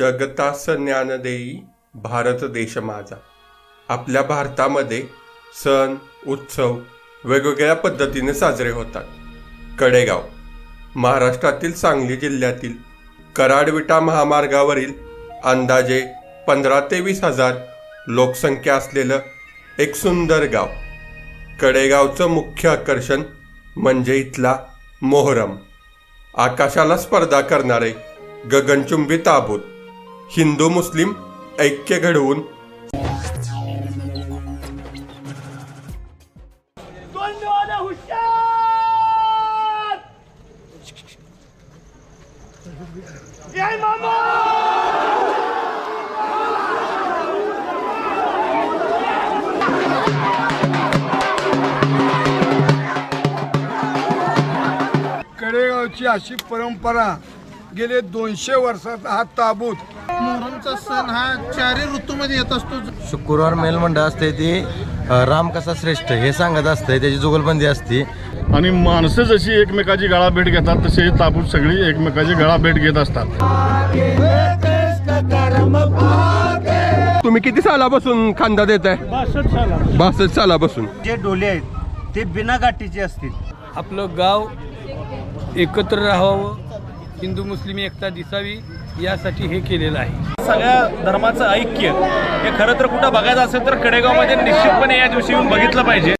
जगतास ज्ञान देई भारत देश माझा. आपल्या भारतामध्ये सण उत्सव वेगवेगळ्या पद्धतीने साजरे होतात. कडेगाव महाराष्ट्रातील सांगली जिल्ह्यातील कराडविटा महामार्गावरील अंदाजे पंधरा ते वीस हजार लोकसंख्या असलेलं एक सुंदर गाव. कडेगावचं मुख्य आकर्षण म्हणजे इथला मोहरम. आकाशाला स्पर्धा करणारे गगनचुंबी ताबूत. हिंदू मुस्लिम ऐक्य घडवून. कडेगावची अशी परंपरा गेले दोनशे वर्षाचा हा ताबूत मोहरमचा सण हा चारही ऋतूमध्ये येत असतो. शुक्रवार मेलमंडळ असते ते राम कसा श्रेष्ठ हे सांगत असते त्याची जुगलबंदी असते. आणि माणसं जशी एकमेकाची गळाभेट घेतात तसे ताबूत सगळी एकमेकाची गळाभेट घेत असतात. तुम्ही किती सालापासून खांदा देत आहे बासष्ट सालापासून. जे डोले आहेत ते बिना गाठीचे असतील. आपलं गाव एकत्र राहावं हिंदू मुस्लिम एकता दिसावी यासाठी हे केलेलं आहे. सगळ्या धर्माचं ऐक्य हे खरं तर कुठं बघायचं असेल तर कडेगावमध्ये निश्चितपणे या दिवशी येऊन बघितलं पाहिजे.